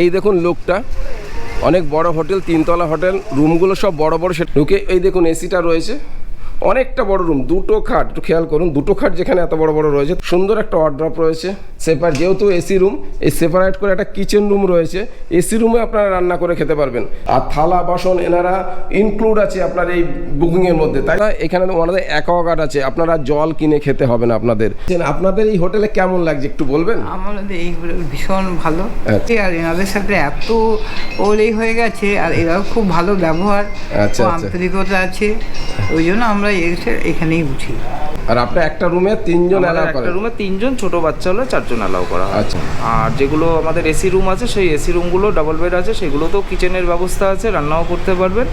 এই দেখুন লোকটা। অনেক বড় হোটেল, তিনতলা হোটেল, রুমগুলো সব বড় বড় সে ঢুকে এই দেখুন এসিটা রয়েছে। অনেকটা বড় রুম, দুটো খাট, একটু খেয়াল করুন, দুটো খাট যেখানে এত বড় বড় রয়েছে। সুন্দর একটা অর্ড্রপ রয়েছে। সেপার যেহেতু এসি রুম এই সেপারেট করে একটা কিচেন রুম রয়েছে এসি রুমে আপনারা রান্না করে খেতে পারবেন। আর থালা বাসন এনারা ইনক্লুড আছে আপনার এই বুকিংয়ের মধ্যে তাই না? এখানে তো ওনাদের অ্যাকোয়াগার্ড আছে আপনারা জল কিনে খেতে হবে না আপনাদের। আপনাদের এই হোটেলে কেমন লাগছে একটু বলবেন? আমাদের এইগুলো ভীষণ ভালো। আচ্ছা। আর এনাদের সাথে এত ওলেই হয়ে গেছে আর এরাও খুব ভালো ব্যবহার। আচ্ছা, আচ্ছা। আন্তরিকতা আছে ওই জন্য আমরা এসে এখানেই উঠি। আর আপনার একটা রুমে তিনজন একটা রুমে তিনজন ছোট বাচ্চা হলে চারজন অ্যালাউ করা হয়। আচ্ছা। আর যেগুলো আমাদের এসি রুম আছে সেই এসি রুমগুলো ডাবল বেড আছে সেগুলোতেও কিচেনের ব্যবস্থা আছে রান্নাও করতে পারবেন।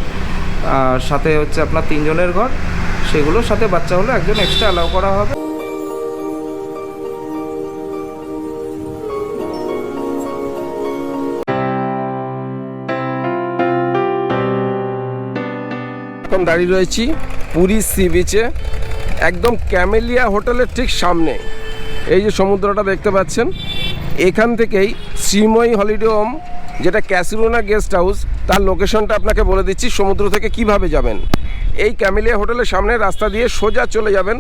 আর সাথে হচ্ছে আপনার তিনজনের ঘর সেগুলোর সাথে বাচ্চা হলে একজন এক্সট্রা অ্যালাউ করা হবে। এখন দাঁড়িয়ে রয়েছি পুরী সি বিচে একদম ক্যামেলিয়া হোটেলের ঠিক সামনে। এই যে সমুদ্রটা দেখতে পাচ্ছেন, এখান থেকেই শ্রীময়ী হলিডে হোম, যেটা ক্যাসিরোনা গেস্ট হাউস, তার লোকেশনটা আপনাকে বলে দিচ্ছি, সমুদ্র থেকে কীভাবে যাবেন। এই ক্যামেলিয়া হোটেলের সামনে রাস্তা দিয়ে সোজা চলে যাবেন,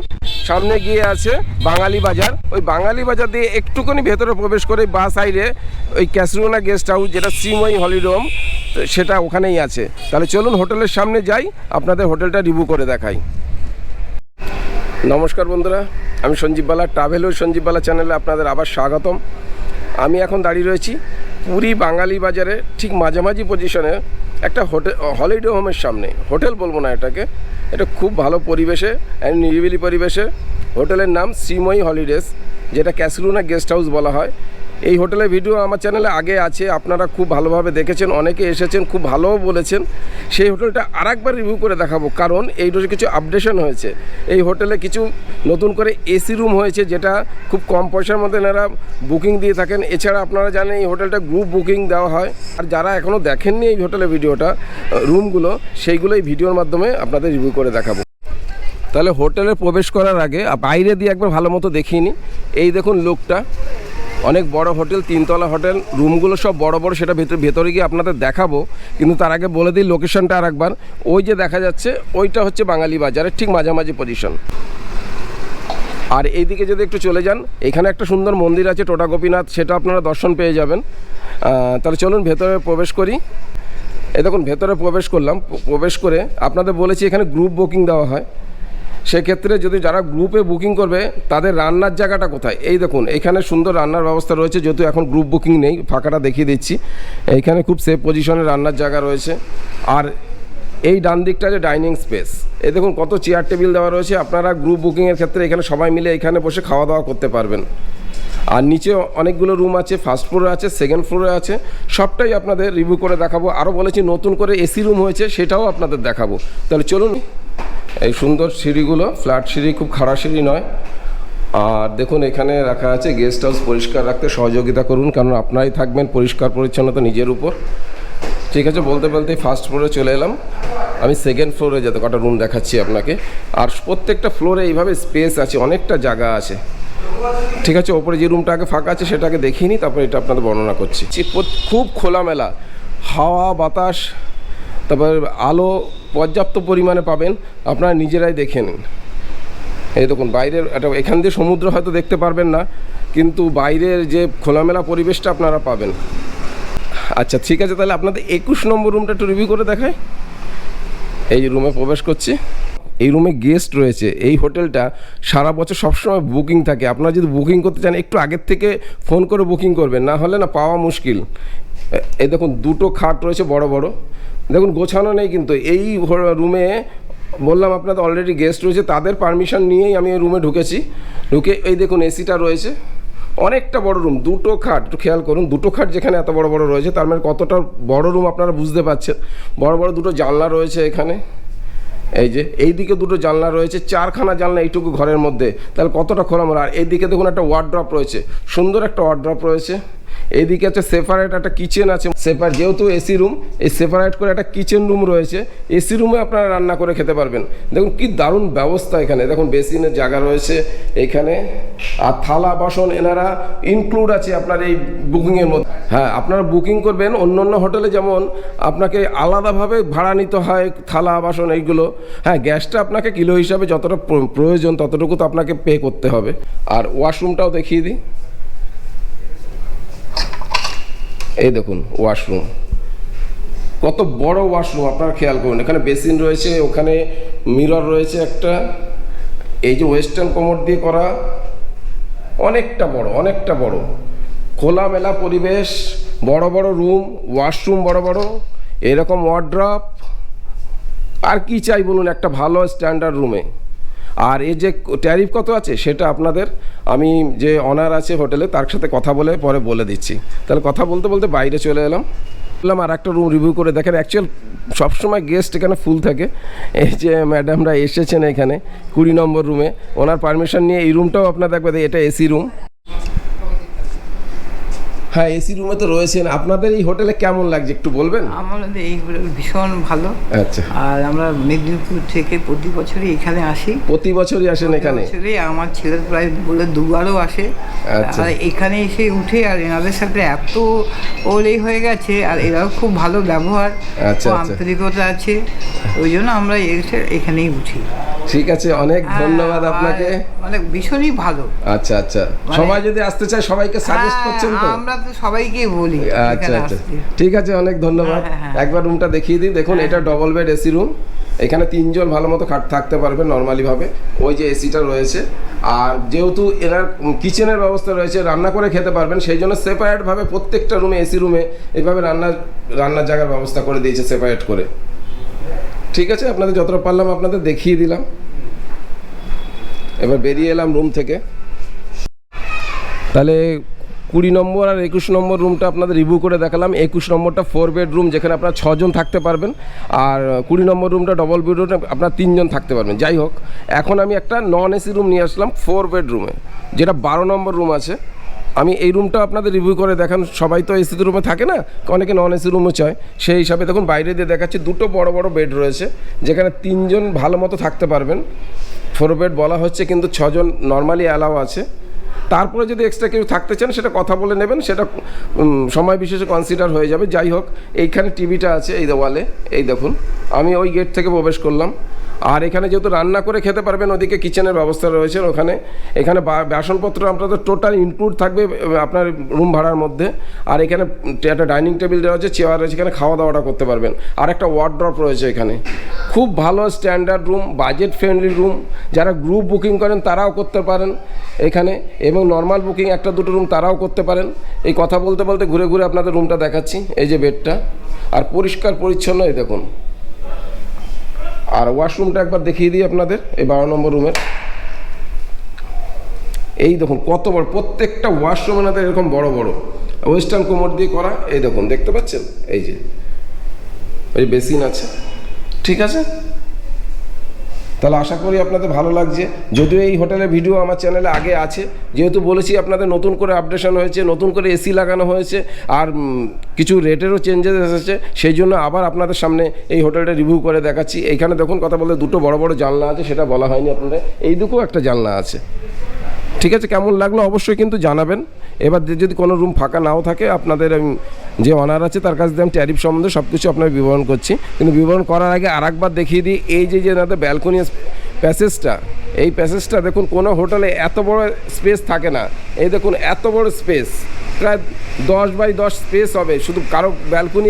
সামনে গিয়ে আছে বাঙালি বাজার। ওই বাঙালি বাজার দিয়ে একটুখানি ভেতরে প্রবেশ করে বা সাইডে ওই ক্যাসিরোনা গেস্ট হাউস, যেটা শ্রীময়ী হলিডে হোম সেটা ওখানেই আছে। তাহলে চলুন হোটেলের সামনে যাই, আপনাদের হোটেলটা রিভিউ করে দেখাই। নমস্কার বন্ধুরা, আমি সঞ্জীব বালা ট্রাভেল ও সঞ্জীব বালা চ্যানেলে আপনাদের আবার স্বাগতম। আমি এখন দাঁড়িয়ে রয়েছি পুরী বাঙালি বাজারে, ঠিক মাঝামাঝি পজিশনে একটা হোটেল হলিডে হোমের সামনে। হোটেল বলব না এটাকে, এটা খুব ভালো পরিবেশে অ্যান্ড নিরিবিলি পরিবেশে। হোটেলের নাম শ্রীময়ী হলিডেস যেটা ক্যাসরুনা গেস্ট হাউস বলা হয়। এই হোটেলের ভিডিও আমার চ্যানেলে আগে আছে, আপনারা খুব ভালোভাবে দেখেছেন, অনেকে এসেছেন, খুব ভালোও বলেছেন। সেই হোটেলটা আরেকবার রিভিউ করে দেখাবো, কারণ এই রোজে কিছু আপডেশন হয়েছে। এই হোটেলে কিছু নতুন করে এসি রুম হয়েছে, যেটা খুব কম পয়সার মধ্যে এনারা বুকিং দিয়ে থাকেন। এছাড়া আপনারা জানেন, এই হোটেলটা গ্রুপ বুকিং দেওয়া হয়। আর যারা এখনও দেখেননি এই হোটেলের ভিডিওটা, রুমগুলো সেইগুলো এই ভিডিওর মাধ্যমে আপনাদের রিভিউ করে দেখাবো। তাহলে হোটেলে প্রবেশ করার আগে, বাইরে দিয়ে একবার ভালো মতো দেখিয়ে এই দেখুন লোকটা। অনেক বড় হোটেল, তিনতলা হোটেল, রুমগুলো সব বড় বড়, সেটা ভেতরে ভেতরে গিয়ে আপনাদের দেখাবো। কিন্তু তার আগে বলে দিই লোকেশনটা আর একবার। ওই যে দেখা যাচ্ছে, ওইটা হচ্ছে বাঙালি বাজারের ঠিক মাঝামাঝি পজিশন আর এইদিকে যদি একটু চলে যান, এখানে একটা সুন্দর মন্দির আছে, টোটা গোপীনাথ, সেটা আপনারা দর্শন পেয়ে যাবেন। তাহলে চলুন ভেতরে প্রবেশ করি। এ দেখুন, ভেতরে প্রবেশ করলাম, প্রবেশ করে আপনাদের বলেছি এখানে গ্রুপ বুকিং দেওয়া হয়। সেক্ষেত্রে যদি যারা গ্রুপে বুকিং করবে, তাদের রান্নার জায়গাটা কোথায়? এই দেখুন, এখানে সুন্দর রান্নার ব্যবস্থা রয়েছে, যেহেতু এখন গ্রুপ বুকিং নেই, ফাঁকাটা দেখিয়ে দিচ্ছি। এইখানে খুব সেফ পজিশনে রান্নার জায়গা রয়েছে। আর এই ডান দিকটা যে ডাইনিং স্পেস এই দেখুন কত চেয়ার টেবিল দেওয়া রয়েছে। আপনারা গ্রুপ বুকিংয়ের ক্ষেত্রে এখানে সবাই মিলে এখানে বসে খাওয়া দাওয়া করতে পারবেন। আর নিচে অনেকগুলো রুম আছে ফার্স্ট ফ্লোরে আছে সেকেন্ড ফ্লোরে আছে। সবটাই আপনাদের রিভিউ করে দেখাবো। আরও বলেছি, নতুন করে এসি রুম হয়েছে, সেটাও আপনাদের দেখাবো। তাহলে চলুন এই সুন্দর সিঁড়িগুলো ফ্ল্যাট সিঁড়ি খুব খারাপ সিঁড়ি নয়। আর দেখুন, এখানে রাখা আছে গেস্ট হাউস পরিষ্কার রাখতে সহযোগিতা করুন, কারণ আপনারাই থাকবেন পরিষ্কার পরিচ্ছন্নতা নিজের উপর। ঠিক আছে, বলতে বলতে ফার্স্ট ফ্লোরে চলে এলাম। আমি সেকেন্ড ফ্লোরে যাতে কটা রুম দেখাচ্ছি আপনাকে। আর প্রত্যেকটা ফ্লোরে এইভাবে স্পেস আছে, অনেকটা জায়গা আছে। ঠিক আছে, ওপরে যে রুমটা আগে ফাঁকা আছে সেটাকে দেখিয়ে নিই তারপরে এটা আপনাদের বর্ণনা করছি। খুব খোলামেলা। হাওয়া, বাতাস, তারপর আলো পর্যাপ্ত পরিমাণে পাবেন, আপনারা নিজেরাই দেখে নিন। এই দেখুন, বাইরের একটা, এখান দিয়ে সমুদ্র হয়তো দেখতে পারবেন না, কিন্তু বাইরের যে খোলামেলা পরিবেশটা আপনারা পাবেন। আচ্ছা ঠিক আছে, তাহলে আপনাদের একুশ নম্বর রুমটা একটু রিভিউ করে দেখায় এই রুমে প্রবেশ করছি। এই রুমে গেস্ট রয়েছে। এই হোটেলটা সারা বছর সবসময় বুকিং থাকে। আপনারা যদি বুকিং করতে চান, একটু আগের থেকে ফোন করে বুকিং করবেন। না হলে না পাওয়া মুশকিল। এই দেখুন, দুটো খাট রয়েছে, বড় বড়। দেখুন, গোছানো নেই কিন্তু। এই রুমে বললাম, আপনাদের অলরেডি গেস্ট রয়েছে, তাদের পারমিশন নিয়েই আমি এই রুমে ঢুকেছি। ঢুকে এই দেখুন এসিটা রয়েছে। অনেকটা বড় রুম, দুটো খাট, একটু খেয়াল করুন, দুটো খাট যেখানে এত বড় বড় রয়েছে, তার মানে কতটা বড় রুম আপনারা বুঝতে পারছেন। বড় বড় দুটো জানলা রয়েছে এখানে। এই যে, এই দিকে দুটো জানলা রয়েছে, চারখানা জানলা এইটুকু ঘরের মধ্যে। তাহলে কতটা খোলামেলা। আর এইদিকে দেখুন, একটা ওয়ার্ড্রপ রয়েছে। সুন্দর একটা ওয়ার্ড্রপ রয়েছে। এইদিকে আছে সেপারেট একটা কিচেন আছে সেপার যেহেতু এসি রুম এই সেপারেট করে একটা কিচেন রুম রয়েছে। এসি রুমে আপনারা রান্না করে খেতে পারবেন। দেখুন কি দারুণ ব্যবস্থা এখানে। দেখুন বেসিনের জায়গা রয়েছে, এখানে। আর থালা বাসন এনারা ইনক্লুড আছে আপনার এই বুকিংয়ের মধ্যে। হ্যাঁ আপনারা বুকিং করবেন অন্য অন্য হোটেলে যেমন আপনাকে আলাদাভাবে ভাড়া নিতে হয় থালা বাসন এইগুলো। হ্যাঁ গ্যাসটা আপনাকে কিলো হিসাবে যতটা প্রয়োজন ততটুকু তো আপনাকে পে করতে হবে। আর ওয়াশরুমটাও দেখিয়ে দিই। এই দেখুন ওয়াশরুম কত বড় ওয়াশরুম আপনারা খেয়াল করুন। এখানে বেসিন রয়েছে, ওখানে মিরর রয়েছে একটা। এই যে ওয়েস্টার্ন কোমর দিয়ে করা, অনেকটা বড় অনেকটা বড়। খোলামেলা পরিবেশ, বড় বড় রুম ওয়াশরুম বড় বড়, এরকম ওয়ার্ড্রপ আর কি চাই বলুন, একটা ভালো স্ট্যান্ডার্ড রুমে আর এর যে ট্যারিফ কত আছে সেটা আপনাদের আমি যে অনার আছে হোটেলে তার সাথে কথা বলে পরে বলে দিচ্ছি। তাহলে কথা বলতে বলতে বাইরে চলে এলাম। বললাম, আর একটা রুম রিভিউ করে দেখেন অ্যাকচুয়াল সবসময় গেস্ট এখানে ফুল থাকে। এই যে ম্যাডামরা এসেছেন এখানে, কুড়ি নম্বর রুমে ওনার পারমিশন নিয়ে এই রুমটাও আপনার দেখবেন, এটা এসি রুম হ্যাঁ এসি রুমে তো রয়েছেন। আপনাদের এই হোটেলে কেমন লাগছে? একটু বলবেন? আমাদের এই ভীষণ ভালো। আচ্ছা। আর আমরা মেদিনীপুর থেকে প্রতি বছরই এখানে আসি। প্রতি বছরই আসেন এখানে? বছরে আমার ছেলে প্রায় বলে দুবারও আসে। আচ্ছা। আর এখানে এসে উঠে আর এনাদের সাথে এত ওলেই হয়ে গেছে আর এরাও খুব ভালো ব্যবহার। আচ্ছা, আচ্ছা। আন্তরিকতা আছে। ওই জন্য আমরা এসে এখানেই উঠি। ঠিক আছে অনেক ধন্যবাদ হ্যাঁ, আপনাকে। আর মানে ভীষণই ভালো। আচ্ছা আচ্ছা। মানে- সবাই যদি আসতে চায় সবাইকে সাজেস্ট হ্যাঁ, করছেন তো? আমরা তো সবাইকেই বলি আচ্ছা আচ্ছা। ঠিক আছে অনেক ধন্যবাদ। হ্যাঁ। একবার রুমটা দেখিয়ে দিই দেখুন এটা ডবল বেড এসি রুম এখানে তিনজন ভালো মতো খাট থাকতে পারবে নর্মালি ভাবে। ওই যে এসিটা রয়েছে। আর যেহেতু এনার কিচেনের ব্যবস্থা রয়েছে রান্না করে খেতে পারবেন সেই জন্য সেপারেট ভাবে প্রত্যেকটা রুমে এসি রুমে এভাবে রান্নার রান্নার জায়গার ব্যবস্থা করে দিয়েছে সেপারেট করে। ঠিক আছে, আপনাদের যতটা পারলাম আপনাদের দেখিয়ে দিলাম। এবার বেরিয়ে এলাম রুম থেকে। তাহলে কুড়ি নম্বর আর একুশ নম্বর রুমটা আপনাদের রিভিউ করে দেখালাম। একুশ নম্বরটা ফোর বেডরুম যেখানে আপনারা ছজন থাকতে পারবেন। আর কুড়ি নম্বর রুমটা ডবল বেডরুমে আপনার তিনজন থাকতে পারবেন। যাই হোক, এখন আমি একটা নন এসি রুম নিয়ে আসলাম ফোর বেডরুমে যেটা বারো নম্বর রুম আছে। আমি এই রুমটা আপনাদের রিভিউ করে দেখান। সবাই তো এসি রুমে থাকে না? অনেকে নন এসি রুমও চায়। সেই হিসাবে দেখুন, বাইরে দিয়ে দেখাচ্ছি, দুটো বড় বড় বেড রয়েছে, যেখানে তিনজন ভালো মতো থাকতে পারবেন। ফোর বেড বলা হচ্ছে, কিন্তু ছজন নর্মালি অ্যালাও আছে। তারপরে যদি এক্সট্রা কেউ থাকতে চান, সেটা কথা বলে নেবেন, সেটা সময় বিশেষে কনসিডার হয়ে যাবে। যাই হোক, এইখানে টিভিটা আছে, এই দেওয়ালে এই দেখুন, আমি ওই গেট থেকে প্রবেশ করলাম। আর এখানে যেহেতু রান্না করে খেতে পারবেন, ওদিকে কিচেনের ব্যবস্থা রয়েছে ওখানে। এখানে বাসনপত্র আপনাদের টোটাল ইনক্লুড থাকবে আপনার রুম ভাড়ার মধ্যে। আর এখানে একটা ডাইনিং টেবিল দেওয়া আছে চেয়ার রয়েছে এখানে খাওয়া দাওয়াটা করতে পারবেন। আর একটা ওয়ার্ড্রপ রয়েছে এখানে। খুব ভালো standard room budget friendly room যারা গ্রুপ বুকিং করেন, তারাও করতে পারেন এখানে। এবং নর্মাল বুকিং একটা দুটো রুম তারাও করতে পারেন। এই কথা বলতে বলতে ঘুরে ঘুরে আপনাদের রুমটা দেখাচ্ছি, এই যে বেডটা আর পরিষ্কার পরিচ্ছন্ন, এই দেখুন। আর ওয়াশরুমটা একবার দেখিয়ে দিই আপনাদের, এই বারো নম্বর রুমের। এই দেখুন, কত বড়, প্রত্যেকটা ওয়াশরুম এনাদের এরকম বড় বড়। ওয়েস্টার্ন কোমর দিয়ে করা, এই দেখুন, দেখতে পাচ্ছেন? এই যে ওই বেসিন আছে, ঠিক আছে? তাহলে আশা করি আপনাদের ভালো লাগছে। যদিও এই হোটেলের ভিডিও আমার চ্যানেলে আগে আছে, যেহেতু বলেছি আপনাদের নতুন করে আপডেশন হয়েছে, নতুন করে এসি লাগানো হয়েছে, আর কিছু রেটেরও চেঞ্জেস এসেছে, সেই জন্য আবার আপনাদের সামনে এই হোটেলটা রিভিউ করে দেখাচ্ছি। এইখানে দেখুন কথা বলতে দুটো বড় বড় জানলা আছে, সেটা বলা হয়নি আপনাদের। এই দুটো একটা জানলা আছে। ঠিক আছে, কেমন লাগল অবশ্যই কিন্তু জানাবেন। এবার যদি কোনো রুম ফাঁকা নাও থাকে, আপনাদের আমি যে অনার আছে তার কাছ দিয়ে আমি ট্যারিফ সম্বন্ধে সব কিছু আপনার বিবরণ করছি। কিন্তু বিবরণ করার আগে আর একবার দেখিয়ে দিই, এই যে যে ব্যালকনি প্যাসেজটা, এই প্যাসেজটা দেখুন কোনো হোটেলে এত বড় স্পেস থাকে না। এই দেখুন এত বড় স্পেস, প্রায় দশ বাই দশ স্পেস হবে। শুধু কারও ব্যালকনি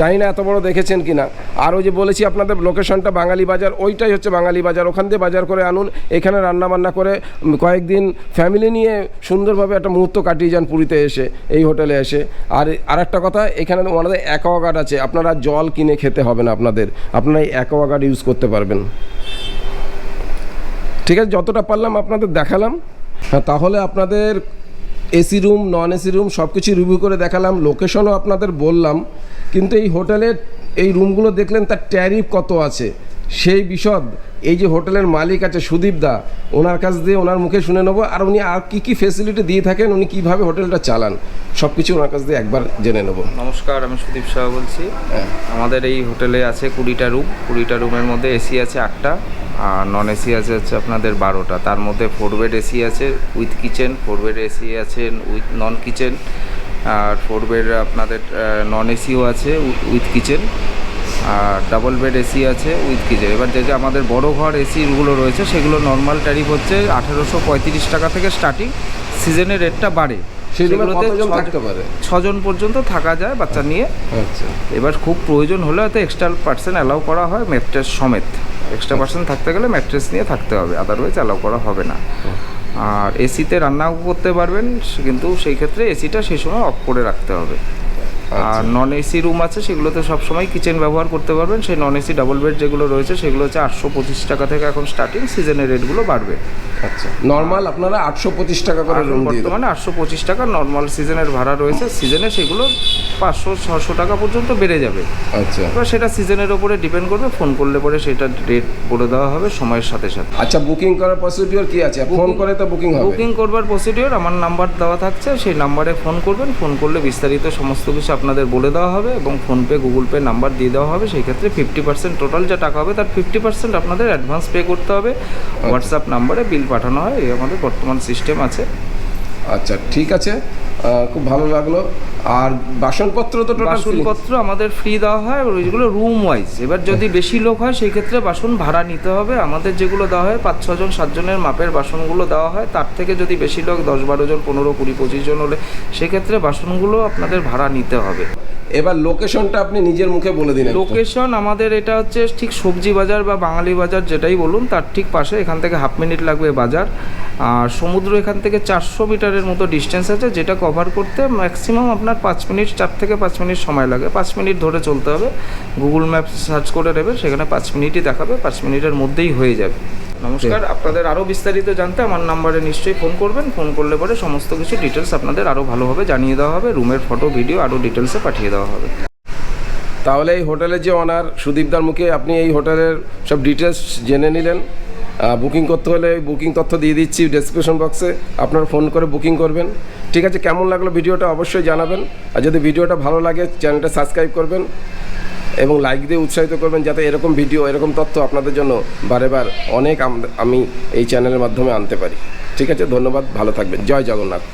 জানি না এত বড় দেখেছেন কি না আর ওই যে বলেছি আপনাদের লোকেশনটা বাঙালি বাজার, ওইটাই হচ্ছে বাঙালি বাজার। ওখান দিয়ে বাজার করে আনুন, এখানে রান্না বান্না করে কয়েকদিন ফ্যামিলি নিয়ে সুন্দরভাবে একটা মুহূর্ত কাটিয়ে যান পুরীতে এসে, এই হোটেলে এসে। আর আর একটা কথা, এখানে ওনাদের অ্যাকোয়াগার্ড আছে। আপনারা জল কিনে খেতে হবে না আপনাদের। আপনারা এই অ্যাকোয়াগার্ড ইউজ করতে পারবেন। ঠিক আছে যতটা পারলাম আপনাদের দেখালাম। হ্যাঁ তাহলে আপনাদের AC room non AC room সব কিছু রিভিউ করে দেখালাম লোকেশনও আপনাদের বললাম কিন্তু এই হোটেলের এই রুমগুলো দেখলেন তার ট্যারিফ কত আছে? সেই বিশদ এই যে হোটেলের মালিক আছে সুদীপ দা ওনার কাছ দিয়ে ওনার মুখে শুনে নেব আর উনি আর কী কী ফেসিলিটি দিয়ে থাকেন উনি কীভাবে হোটেলটা চালান সব কিছু ওনার কাছ দিয়ে একবার জেনে নেব। নমস্কার আমি সুদীপ শাহ বলছি। আমাদের এই হোটেলে আছে কুড়িটা রুম কুড়িটা রুমের মধ্যে এসি আছে আটটা। নন এসি আছে হচ্ছে আপনাদের বারোটা। তার মধ্যে ফোর বেড এসি আছে with kitchen four bed AC আছে উইথ নন কিচেন আর ফোর বেড আপনাদের নন এসিও আছে উইথ কিচেন আর ডাবল বেড এসি আছে উইথ কিচেন এবার যে যে আমাদের বড় ঘর এসিগুলো রয়েছে সেগুলো নর্মাল ট্যারিফ হচ্ছে আঠেরোশো পঁয়ত্রিশ টাকা থেকে স্টার্টিং সিজনের রেটটা বাড়ে। সেগুলোতে ছজন- থাকতে পারে? ছজন পর্যন্ত থাকা যায় বাচ্চা নিয়ে। আচ্ছা। এবার খুব প্রয়োজন হলে হয়তো এক্সট্রা পার্সেন্ট অ্যালাউ করা হয় ম্যাট্রেস সমেত। এক্সট্রা পার্সন থাকতে গেলে ম্যাট্রেস নিয়ে থাকতে হবে আদারওয়াইজ অ্যালাউ করা হবে না। আর এসিতে রান্নাও করতে পারবেন কিন্তু সেই ক্ষেত্রে এসিটা সেই সময় অফ করে রাখতে হবে। আর নন এসি রুম আছে সেগুলোতে সবসময় কিচেন ব্যবহার করতে পারবেন। সেই নন এসি ডাবল বেড যেগুলো রয়েছে সেগুলো হচ্ছে আটশো পঁচিশ টাকা থেকে এখন স্টার্টিং সিজনের রেটগুলো বাড়বে। আচ্ছা। নর্মাল আপনারা আটশো পঁচিশ টাকা করে রুম বর্তমানে আটশো পঁচিশ টাকা নর্মাল সিজনের ভাড়া রয়েছে। সিজনে সেগুলো পাঁচশো ছশো টাকা পর্যন্ত বেড়ে যাবে। আচ্ছা। এবার সেটা সিজনের ওপরে ডিপেন্ড করবে। ফোন করলে পরে সেটা রেট বলে দেওয়া হবে সময়ের সাথে সাথে। আচ্ছা বুকিং করার প্রসিডিওর কি আছে? ফোন করে তো বুকিং হবে। বুকিং করবার প্রসিডিওর আমার নাম্বার দেওয়া থাকছে। সেই নাম্বারে ফোন করবেন। ফোন করলে বিস্তারিত সমস্ত কিছু আপনাদের বলে দেওয়া হবে এবং ফোনপে গুগল পে নাম্বার দিয়ে দেওয়া হবে। সেই ক্ষেত্রে ফিফটি পার্সেন্ট টোটাল যা টাকা হবে তার ফিফটি পার্সেন্ট আপনাদের অ্যাডভান্স পে করতে হবে। হোয়াটসঅ্যাপ নাম্বারে বিল পাঠানো হয় এই আমাদের বর্তমান সিস্টেম আছে। আচ্ছা ঠিক আছে। খুব ভালো লাগল। আর বাসনপত্র তো বাসনপত্র আমাদের ফ্রি দেওয়া হয় ওইগুলো রুম ওয়াইজ এবার যদি বেশি লোক হয় সেই ক্ষেত্রে বাসন ভাড়া নিতে হবে। আমাদের যেগুলো দেওয়া হয় পাঁচ ছজন সাতজনের মাপের বাসনগুলো দেওয়া হয়। তার থেকে যদি বেশি লোক দশ বারো জন পনেরো কুড়ি পঁচিশ জন হলে সেক্ষেত্রে বাসনগুলো আপনাদের ভাড়া নিতে হবে। এবার লোকেশনটা আপনি নিজের মুখে বলে দিন লোকেশন আমাদের এটা হচ্ছে ঠিক সবজি বাজার বা বাঙালি বাজার যেটাই বলুন তার ঠিক পাশে এখান থেকে হাফ মিনিট লাগবে বাজার। আর সমুদ্র এখান থেকে চারশো মিটারের মতো ডিস্টেন্স আছে যেটা কভার করতে ম্যাক্সিমাম আপনার পাঁচ মিনিট চার থেকে পাঁচ মিনিট সময় লাগে। পাঁচ মিনিট ধরে চলতে হবে। গুগল ম্যাপ সার্চ করে নেবেন সেখানে পাঁচ মিনিটই দেখাবে পাঁচ মিনিটের মধ্যেই হয়ে যাবে। নমস্কার আপনাদের আরও বিস্তারিত জানতে আমার নাম্বারে নিশ্চয়ই ফোন করবেন। ফোন করলে পরে সমস্ত কিছু ডিটেলস আপনাদের আরও ভালোভাবে জানিয়ে দেওয়া হবে। রুমের ফটো ভিডিও আরও ডিটেলসে পাঠিয়ে দেওয়া হবে। তাহলে এই হোটেলের যে অনার সুদীপদার মুখে আপনি এই হোটেলের সব ডিটেলস জেনে নিলেন। বুকিং করতে হলে বুকিং তথ্য দিয়ে দিচ্ছি ডেসক্রিপশন বক্সে আপনারা ফোন করে বুকিং করবেন। ঠিক আছে, কেমন লাগল ভিডিওটা অবশ্যই জানাবেন। আর যদি ভিডিওটা ভালো লাগে চ্যানেলটা সাবস্ক্রাইব করবেন এবং লাইক দিয়ে উৎসাহিত করবেন যাতে এরকম ভিডিও এরকম তথ্য আপনাদের জন্য বারে বার অনেক আমি এই চ্যানেলের মাধ্যমে আনতে পারি। ঠিক আছে, ধন্যবাদ, ভালো থাকবেন। জয় জগন্নাথ।